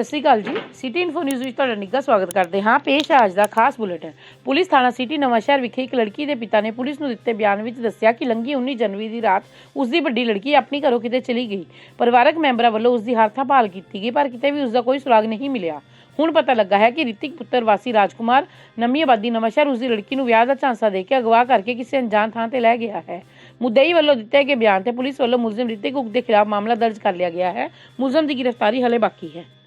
ਸਤਿ ਸ਼੍ਰੀ ਅਕਾਲ ਜੀ। City info news ਵਿੱਚ ਤੁਹਾਡਾ ਨਿੱਘਾ ਸਵਾਗਤ ਕਰਦੇ ਹਾਂ। ਪੇਸ਼ ਹੈ ਅੱਜ ਦਾ ਖਾਸ ਬੁਲੇਟਿਨ। ਪੁਲਿਸ ਥਾਣਾ ਸਿਟੀ ਨਵਾਂਸ਼ਹਿਰ ਵਿਖੇ ਇੱਕ ਲੜਕੀ ਦੇ ਪਿਤਾ ਨੇ ਪੁਲਿਸ ਨੂੰ ਦਿੱਤੇ ਬਿਆਨ ਵਿੱਚ ਦੱਸਿਆ ਕਿ ਲੰਘੀ 19 ਜਨਵਰੀ ਦੀ ਰਾਤ ਉਸ ਦੀ ਵੱਡੀ ਲੜਕੀ ਆਪਣੀ ਘਰੋਂ ਕਿਤੇ ਚਲੀ ਗਈ। ਪਰਿਵਾਰਕ ਮੈਂਬਰਾਂ ਵੱਲੋਂ ਉਸ ਦੀ ਹਰ ਭਾਲ ਕੀਤੀ ਗਈ, ਪਰ ਕਿਤੇ ਵੀ ਉਸ ਦਾ ਕੋਈ ਸੁਰਾਗ ਨਹੀਂ ਮਿਲਿਆ। ਹੁਣ ਪਤਾ ਲੱਗਾ ਹੈ ਕਿ ਰਿਤਿਕ ਪੁੱਤਰ ਵਾਸੀ ਰਾਜਕੁਮਾਰ ਨਵੀਂ ਆਬਾਦੀ ਨਵਾਂਸ਼ਹਿਰ ਉਸ ਦੀ ਲੜਕੀ ਨੂੰ ਵਿਆਹ ਦਾ ਝਾਂਸਾ ਦੇ ਕੇ ਅਗਵਾ ਕਰਕੇ ਕਿਸੇ ਅਣਜਾਣ ਥਾਂ ਤੇ ਲੈ ਗਿਆ ਹੈ। ਮੁੱਦਈ ਵੱਲੋਂ ਦਿੱਤੇ ਗਏ ਬਿਆਨ ਤੇ ਪੁਲਿਸ ਵੱਲੋਂ ਮੁਲਜ਼ਮ ਰਿਤਿਕ ਉਗ ਦੇ ਖਿਲਾਫ ਮਾਮਲਾ ਦਰਜ ਕਰ ਲਿਆ ਗਿਆ ਹੈ। ਮੁਲਜ਼ਮ ਦੀ ਗ੍ਰਿਫਤਾਰੀ ਹਲੇ ਬਾਕੀ ਹੈ।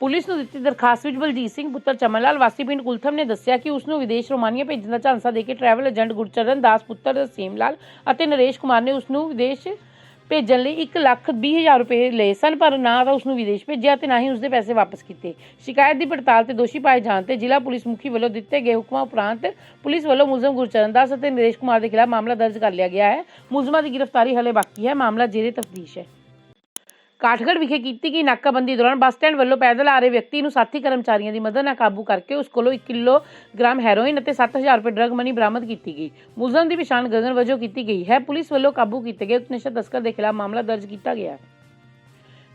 ਪੁਲਿਸ ਨੂੰ ਦਿੱਤੀ ਦਰਖਾਸਤ ਵਿੱਚ ਬਲਜੀਤ ਸਿੰਘ, ਪੁੱਤਰ ਚਮਨ ਲਾਲ ਵਾਸੀ ਪਿੰਡ ਕੁਲਥਮ ਨੇ ਦੱਸਿਆ ਕਿ ਉਸ ਨੂੰ ਵਿਦੇਸ਼ ਰੋਮਾਨੀਆ ਭੇਜਣ ਦਾ ਝਾਂਸਾ ਦੇ ਕੇ ਟਰੈਵਲ ਏਜੰਟ ਗੁਰਚਰਨ ਦਾਸ, ਪੁੱਤਰ ਸੀਮ ਲਾਲ ਅਤੇ ਨਰੇਸ਼ ਕੁਮਾਰ ਨੇ ਉਸ ਨੂੰ ਵਿਦੇਸ਼ ਭੇਜਣ ਲਈ 1 ਲੱਖ 20 ਹਜ਼ਾਰ ਰੁਪਏ ਲਏ ਸਨ, ਪਰ ਨਾ ਤਾਂ ਉਸ ਨੂੰ ਵਿਦੇਸ਼ ਭੇਜਿਆ ਤੇ ਨਾ ਹੀ ਉਸ ਦੇ ਪੈਸੇ ਵਾਪਸ ਕੀਤੇ। ਸ਼ਿਕਾਇਤ ਦੀ ਪੜਤਾਲ ਤੇ ਦੋਸ਼ੀ ਪਾਏ ਜਾਣ ਤੇ ਜ਼ਿਲ੍ਹਾ ਪੁਲਿਸ ਮੁਖੀ ਵੱਲੋਂ ਦਿੱਤੇ ਗਏ ਹੁਕਮਾਂ ਉਪਰੰਤ ਪੁਲਿਸ ਵੱਲੋਂ ਮੁਲਜ਼ਮ ਗੁਰਚਰਨ ਦਾਸ ਅਤੇ ਨਰੇਸ਼ ਕੁਮਾਰ ਦੇ ਖਿਲਾਫ ਮਾਮਲਾ ਦਰਜ ਕਰ ਲਿਆ ਗਿਆ ਹੈ। ਮੁਲਜ਼ਮਾਂ ਦੀ ਗ੍ਰਿਫਤਾਰੀ ਹਲੇ ਬਾਕੀ ਹੈ। ਮਾਮਲਾ ਜੇਰੇ ਤਫਤੀਸ਼ ਹੈ। ਕਾਠਗੜ੍ਹ ਵਿਖੇ ਕੀਤੀ ਗਈ ਨਾਕਾਬੰਦੀ ਦੌਰਾਨ ਬੱਸ ਸਟੈਂਡ ਵੱਲੋਂ ਪੈਦਲ ਆ ਰਹੇ ਵਿਅਕਤੀ ਨੂੰ ਸਾਥੀ ਕਰਮਚਾਰੀਆਂ ਦੀ ਮਦਦ ਨਾਲ ਕਾਬੂ ਕਰਕੇ ਉਸ ਕੋਲੋਂ 1 ਕਿਲੋਗ੍ਰਾਮ ਹੈਰੋਇਨ ਅਤੇ 7000 ਰੁਪਏ ਡਰਗ ਮਨੀ ਬਰਾਮਦ ਕੀਤੀ ਗਈ। ਮੁਲਜ਼ਮ ਦੀ ਪਛਾਣ ਗਗਨ ਵਜੋਂ ਕੀਤੀ ਗਈ ਹੈ। ਪੁਲਿਸ ਵੱਲੋਂ ਕਾਬੂ ਕੀਤੇ ਗਏ ਉਕਤ ਤਸਕਰ ਦੇ ਖਿਲਾਫ ਮਾਮਲਾ ਦਰਜ ਕੀਤਾ ਗਿਆ ਹੈ।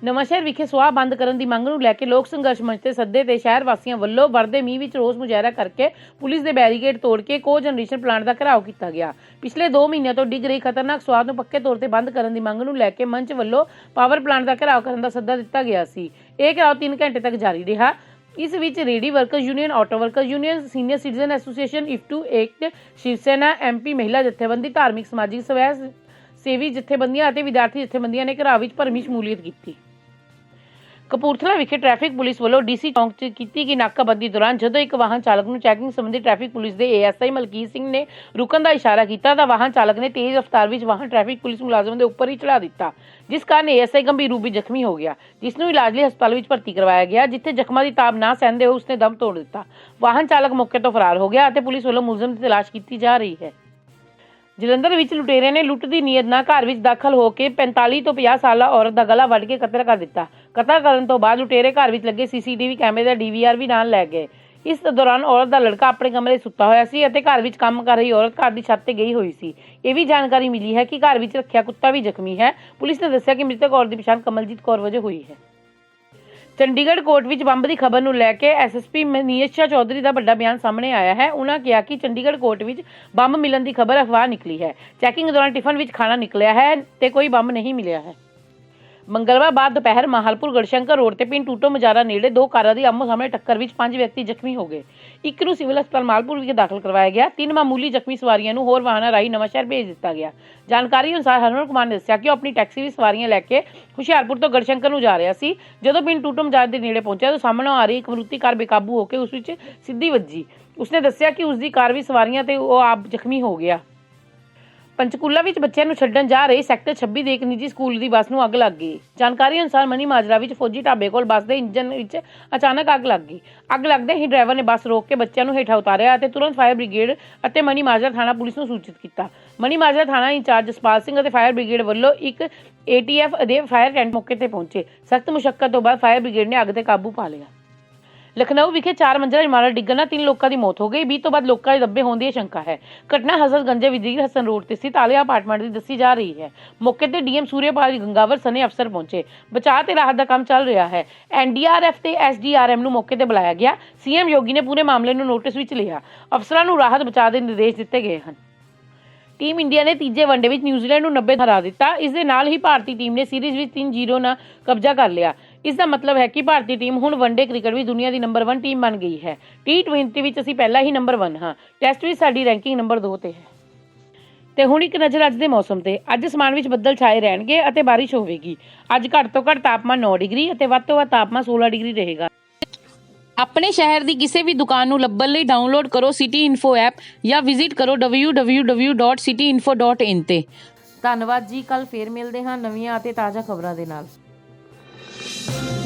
ਨਵਾਂਸ਼ਹਿਰ ਵਿਖੇ ਸੁਆਹ ਬੰਦ ਕਰਨ ਦੀ ਮੰਗ ਨੂੰ ਲੈ ਕੇ ਲੋਕ ਸੰਘਰਸ਼ ਮੰਚ ਤੇ ਸੱਦੇ ਤੇ ਸ਼ਹਿਰ ਵਾਸੀਆਂ ਵੱਲੋਂ ਵਰਦੇ ਮੀਂਹ ਵਿੱਚ ਰੋਸ ਮੁਜ਼ਾਹਰਾ ਕਰਕੇ ਪੁਲਿਸ ਦੇ ਬੈਰੀਕੇਡ ਤੋੜ ਕੇ ਕੋ ਜਨਰੇਸ਼ਨ ਪਲਾਂਟ ਦਾ ਘਿਰਾਓ ਕੀਤਾ ਗਿਆ। ਪਿਛਲੇ 2 ਮਹੀਨਿਆਂ ਤੋਂ ਡਿੱਗ ਰਹੀ ਖਤਰਨਾਕ ਸੁਆਹ ਨੂੰ ਪੱਕੇ ਤੌਰ ਤੇ ਬੰਦ ਕਰਨ ਦੀ ਮੰਗ ਨੂੰ ਲੈ ਕੇ ਮੰਚ ਵੱਲੋਂ ਪਾਵਰ ਪਲਾਂਟ ਦਾ ਘਿਰਾਓ ਕਰਨ ਦਾ ਸੱਦਾ ਦਿੱਤਾ ਗਿਆ ਸੀ। ਇਹ ਘਿਰਾਓ 3 ਘੰਟੇ ਤੱਕ ਜਾਰੀ ਰਿਹਾ। ਇਸ ਵਿੱਚ ready worker union, auto worker union, senior citizen association IFTU ਏਕਟ Shiv Sena MP ਮਹਿਲਾ ਜਥੇਬੰਦੀ, ਧਾਰਮਿਕ ਸਮਾਜਿਕ ਸਵੈ ਸੇਵੀ ਜਥੇਬੰਦੀਆਂ ਅਤੇ ਵਿਦਿਆਰਥੀ ਜਥੇਬੰਦੀਆਂ ਨੇ ਘਿਰਾਓ ਵਿੱਚ ਭਰਮੀ ਸ਼ਮੂਲੀਅਤ ਕੀਤੀ। ਕਪੂਰਥਲਾ ਵਿਖੇ ਟ੍ਰੈਫਿਕ ਪੁਲਿਸ ਵੱਲੋਂ ਡੀਸੀ ਚੌਂਕ 'ਚ ਕੀਤੀ ਗਈ ਨਾਕਾਬੰਦੀ ਦੌਰਾਨ ਜਦੋਂ ਇੱਕ ਵਾਹਨ ਚਾਲਕ ਨੂੰ ਚੈਕਿੰਗ ਸੰਬੰਧੀ ਟ੍ਰੈਫਿਕ ਪੁਲਿਸ ਦੇ ਏਐਸਆਈ ਮਲਕੀਤ ਸਿੰਘ ਨੇ ਰੁਕਣ ਦਾ ਇਸ਼ਾਰਾ ਕੀਤਾ ਤਾਂ ਵਾਹਨ ਚਾਲਕ ਨੇ ਤੇਜ਼ ਰਫ਼ਤਾਰ ਵਿੱਚ ਵਾਹਨ ਟ੍ਰੈਫਿਕ ਪੁਲਿਸ ਮੁਲਾਜ਼ਮ ਦੇ ਉੱਪਰ ਹੀ ਚੜਾ ਦਿੱਤਾ, ਜਿਸ ਕਾਰਨ ਏਐਸਆਈ ਗੰਭੀਰ ਰੂਪ ਵਿੱਚ ਜ਼ਖਮੀ ਹੋ ਗਿਆ, ਜਿਸ ਨੂੰ ਇਲਾਜ ਲਈ ਹਸਪਤਾਲ ਵਿੱਚ ਭਰਤੀ ਕਰਵਾਇਆ ਗਿਆ, ਜਿੱਥੇ ਜ਼ਖਮਾਂ ਦੀ ਤਾਬ ਨਾ ਸਹਿੰਦੇ ਹੋਏ ਉਸਨੇ ਦਮ ਤੋੜ ਦਿੱਤਾ। ਵਾਹਨ ਚਾਲਕ ਮੌਕੇ ਤੋਂ ਫਰਾਰ ਹੋ ਗਿਆ ਅਤੇ ਪੁਲਿਸ ਵੱਲੋਂ ਮੁਲਜ਼ਮ ਦੀ ਤਲਾਸ਼ ਕੀਤੀ ਜਾ ਰਹੀ ਹੈ। ਜਲੰਧਰ ਵਿੱਚ ਲੁਟੇਰੇ ਨੇ ਲੁੱਟ ਦੀ ਨੀਅਤ ਨਾਲ ਘਰ ਵਿੱਚ ਦਾਖਲ ਹੋ ਕੇ 45 ਤੋਂ 50 ਸਾਲਾ ਔਰਤ ਦਾ ਗਲਾ ਵੱਢ ਕੇ ਕਤਲ ਕਰ ਦਿੱਤਾ। ਕਤਲ ਕਰਨ ਤੋਂ ਬਾਅਦ ਲੁਟੇਰੇ ਘਰ ਵਿੱਚ ਲੱਗੇ ਸੀਸੀਟੀਵੀ ਕੈਮਰੇ ਦਾ ਡੀਵੀਆਰ ਵੀ ਨਾਲ ਲੈ ਗਏ। ਇਸ ਦੌਰਾਨ ਔਰਤ ਦਾ ਲੜਕਾ ਆਪਣੇ ਕਮਰੇ ਸੁੱਤਾ ਹੋਇਆ ਸੀ ਅਤੇ ਘਰ ਵਿੱਚ ਕੰਮ ਕਰ ਰਹੀ ਔਰਤ ਘਰ ਦੀ ਛੱਤ ਤੇ ਗਈ ਹੋਈ ਸੀ। ਇਹ ਵੀ ਜਾਣਕਾਰੀ ਮਿਲੀ ਹੈ ਕਿ ਘਰ ਵਿੱਚ ਰੱਖਿਆ ਕੁੱਤਾ ਵੀ ਜ਼ਖਮੀ ਹੈ। ਪੁਲਿਸ ਨੇ ਦੱਸਿਆ ਕਿ ਮ੍ਰਿਤਕ ਔਰਤ ਦੀ ਪਛਾਣ ਕਮਲਜੀਤ ਕੌਰ ਵਜੋਂ ਹੋਈ ਹੈ। ਚੰਡੀਗੜ੍ਹ ਕੋਰਟ ਵਿੱਚ ਬੰਬ ਦੀ ਖਬਰ ਨੂੰ ਲੈ ਕੇ ਐਸਐਸਪੀ ਮਨੀਸ਼ਾ ਚੌਧਰੀ ਦਾ ਵੱਡਾ ਬਿਆਨ ਸਾਹਮਣੇ ਆਇਆ ਹੈ। ਉਹਨਾਂ ਕਿਹਾ ਕਿ ਚੰਡੀਗੜ੍ਹ ਕੋਰਟ ਵਿੱਚ ਬੰਬ ਮਿਲਣ ਦੀ ਖਬਰ ਅਫਵਾਹ ਨਿਕਲੀ ਹੈ। ਚੈਕਿੰਗ ਦੌਰਾਨ ਟਿਫਨ ਵਿੱਚ ਖਾਣਾ ਨਿਕਲਿਆ ਹੈ ਤੇ ਕੋਈ ਬੰਬ ਨਹੀਂ ਮਿਲਿਆ ਹੈ। ਮੰਗਲਵਾਰ ਬਾਅਦ ਦੁਪਹਿਰ ਮਾਹਲਪੁਰ ਗੜਸ਼ੰਕਰ ਰੋਡ ਤੇ ਪਿੰਡ ਟੂਟੋ ਮਜਾਰਾ ਨੇੜੇ ਦੋ ਕਾਰਾਂ ਦੀ ਆਮੋ ਸਾਹਮਣੇ ਟੱਕਰ ਵਿੱਚ ਪੰਜ ਵਿਅਕਤੀ ਜ਼ਖਮੀ ਹੋ ਗਏ। ਇੱਕ ਨੂੰ ਸਿਵਲ ਹਸਪਤਾਲ ਮਾਲਪੁਰ ਵਿਖੇ ਦਾਖਲ ਕਰਵਾਇਆ ਗਿਆ। ਤਿੰਨ ਮਾਮੂਲੀ ਜ਼ਖਮੀ ਸਵਾਰੀਆਂ ਨੂੰ ਹੋਰ ਵਾਹਨਾਂ ਰਾਹੀਂ ਨਵਾਂਸ਼ਹਿਰ ਭੇਜ ਦਿੱਤਾ ਗਿਆ। ਜਾਣਕਾਰੀ ਅਨੁਸਾਰ ਹਰਮਨ ਕੁਮਾਰ ਨੇ ਦੱਸਿਆ ਕਿ ਉਹ ਆਪਣੀ ਟੈਕਸੀ ਵਿੱਚ ਸਵਾਰੀਆਂ ਲੈ ਕੇ ਹੁਸ਼ਿਆਰਪੁਰ ਤੋਂ ਗੜਸ਼ੰਕਰ ਨੂੰ ਜਾ ਰਿਹਾ ਸੀ। ਜਦੋਂ ਪਿੰਡ ਟੂਟੋ ਮਜਾਰਾ ਦੇ ਨੇੜੇ ਪਹੁੰਚਿਆ ਤਾਂ ਸਾਹਮਣੇ ਆ ਰਹੀ ਇੱਕ ਮਰੂਤੀ ਕਾਰ ਬੇਕਾਬੂ ਹੋ ਕੇ ਉਸ ਵਿੱਚ ਸਿੱਧੀ ਵੱਜੀ। ਉਸਨੇ ਦੱਸਿਆ ਕਿ ਉਸ ਦੀ ਕਾਰ ਵਿੱਚ ਸਵਾਰੀਆਂ ਤੇ ਉਹ ਆਪ ਜ਼ਖਮੀ ਹੋ ਗਿਆ। ਪੰਚਕੂਲਾ ਵਿੱਚ ਬੱਚਿਆਂ ਨੂੰ ਛੱਡਣ ਜਾ ਰਹੀ ਸੈਕਟਰ 26 ਦੇ ਇੱਕ ਨਿੱਜੀ ਸਕੂਲ ਦੀ ਬੱਸ ਨੂੰ ਅੱਗ ਲੱਗ ਗਈ। ਜਾਣਕਾਰੀ ਅਨੁਸਾਰ ਮਨੀ ਮਾਜਰਾ ਵਿੱਚ ਫੌਜੀ ਢਾਬੇ ਕੋਲ ਬੱਸ ਦੇ ਇੰਜਨ ਵਿੱਚ ਅਚਾਨਕ ਅੱਗ ਲੱਗ ਗਈ। ਅੱਗ ਲੱਗਦੇ ਹੀ ਡਰਾਈਵਰ ਨੇ ਬੱਸ ਰੋਕ ਕੇ ਬੱਚਿਆਂ ਨੂੰ ਹੇਠਾਂ ਉਤਾਰਿਆ ਅਤੇ ਤੁਰੰਤ ਫਾਇਰ ਬ੍ਰਿਗੇਡ ਅਤੇ ਮਨੀ ਮਾਜਰਾ ਥਾਣਾ ਪੁਲਿਸ ਨੂੰ ਸੂਚਿਤ ਕੀਤਾ। ਮਨੀ ਮਾਜਰਾ ਥਾਣਾ ਇੰਚਾਰਜ ਜਸਪਾਲ ਸਿੰਘ ਅਤੇ ਫਾਇਰ ਬ੍ਰਿਗੇਡ ਵੱਲੋਂ ਇੱਕ ਏਟੀਐਫ ਦੇ ਫਾਇਰ ਟੈਂਟ ਮੌਕੇ ਤੇ ਪਹੁੰਚੇ। ਸਖਤ ਮੁਸ਼ਕਲ ਤੋਂ ਬਾਅਦ ਫਾਇਰ ਬ੍ਰਿਗੇਡ ਨੇ ਅੱਗ ਤੇ ਕਾਬੂ ਪਾ ਲਿਆ। ਲਖਨਊ ਵਿਖੇ ਚਾਰ ਮੰਜ਼ਿਲਾ ਇਮਾਰਤ ਡਿੱਗਣ ਨਾਲ ਤਿੰਨ ਲੋਕਾਂ ਦੀ ਮੌਤ ਹੋ ਗਈ। 20 ਤੋਂ ਵੱਧ ਲੋਕਾਂ ਦੇ ਦੱਬੇ ਹੋਣ ਦੀ ਸ਼ੰਕਾ ਹੈ। ਘਟਨਾ ਹਜ਼ਰਤਗੰਜ ਵਿਦੀਰ ਹਸਨ ਰੋਡ ਤੇ ਸਥਿਤ ਆਲਿਆ ਅਪਾਰਟਮੈਂਟ ਦੀ ਦੱਸੀ ਜਾ ਰਹੀ ਹੈ। ਮੌਕੇ ਤੇ ਡੀਐਮ ਸੂਰਯਪਾਲ ਗੰਗਾਵਰ ਸਨੇ ਅਫਸਰ ਪਹੁੰਚੇ। ਬਚਾਅ ਤੇ ਰਾਹਤ ਦਾ ਕੰਮ ਚੱਲ ਰਿਹਾ ਹੈ। ਐਨਡੀਆਰਐਫ ਤੇ ਐਸਡੀਆਰਐਮ ਨੂੰ ਮੌਕੇ ਤੇ ਬੁਲਾਇਆ ਗਿਆ। ਸੀਐਮ ਯੋਗੀ ਨੇ ਪੂਰੇ ਮਾਮਲੇ ਨੂੰ ਨੋਟਿਸ ਵਿੱਚ ਲਿਆ। ਅਫਸਰਾਂ ਨੂੰ ਰਾਹਤ ਬਚਾਅ ਦੇ ਨਿਰਦੇਸ਼ ਦਿੱਤੇ ਗਏ ਹਨ। ਟੀਮ ਇੰਡੀਆ ਨੇ ਤੀਜੇ ਵਨਡੇ ਵਿੱਚ ਨਿਊਜ਼ੀਲੈਂਡ ਨੂੰ 90 ਹਰਾ ਦਿੱਤਾ। ਇਸ ਦੇ ਨਾਲ ਹੀ ਭਾਰਤੀ ਟੀਮ ਨੇ ਸੀਰੀਜ਼ ਵਿੱਚ 3-0 ਨਾਲ ਕਬਜ਼ਾ ਕਰ ਲਿਆ। ਇਸ ਦਾ ਮਤਲਬ ਹੈ ਕਿ ਭਾਰਤੀ ਟੀਮ ਹੁਣ ਵਨਡੇ ਕ੍ਰਿਕਟ ਵਿੱਚ ਦੁਨੀਆ ਦੀ ਨੰਬਰ 1 ਟੀਮ ਬਣ ਗਈ ਹੈ। ਟੀ20 ਵਿੱਚ ਅਸੀਂ ਪਹਿਲਾਂ ਹੀ ਨੰਬਰ 1 ਹਾਂ। ਟੈਸਟ ਵਿੱਚ ਸਾਡੀ ਰੈਂਕਿੰਗ ਨੰਬਰ 2 ਤੇ ਹੈ। ਤੇ ਹੁਣ ਇੱਕ ਨਜ਼ਰ ਅੱਜ ਦੇ ਮੌਸਮ ਤੇ। ਅੱਜ ਅਸਮਾਨ ਵਿੱਚ ਬੱਦਲ ਛਾਏ ਰਹਿਣਗੇ ਅਤੇ ਬਾਰਿਸ਼ ਹੋਵੇਗੀ। ਅੱਜ ਘੱਟ ਤੋਂ ਘੱਟ ਤਾਪਮਾਨ 9 ਡਿਗਰੀ ਅਤੇ ਵੱਧ ਤੋਂ ਵੱਧ ਤਾਪਮਾਨ 16 ਡਿਗਰੀ ਰਹੇਗਾ। ਆਪਣੇ ਸ਼ਹਿਰ ਦੀ ਕਿਸੇ ਵੀ ਦੁਕਾਨ ਨੂੰ ਲੱਭਣ ਲਈ ਡਾਊਨਲੋਡ ਕਰੋ ਸਿਟੀ ਇਨਫੋ ਐਪ ਜਾਂ ਵਿਜ਼ਿਟ ਕਰੋ www.cityinfo.in ਤੇ। ਧੰਨਵਾਦ ਜੀ। ਕੱਲ ਫੇਰ ਮਿਲਦੇ ਹਾਂ ਨਵੀਆਂ ਅਤੇ ਤਾਜ਼ਾ ਖਬਰਾਂ ਦੇ ਨਾਲ। thank you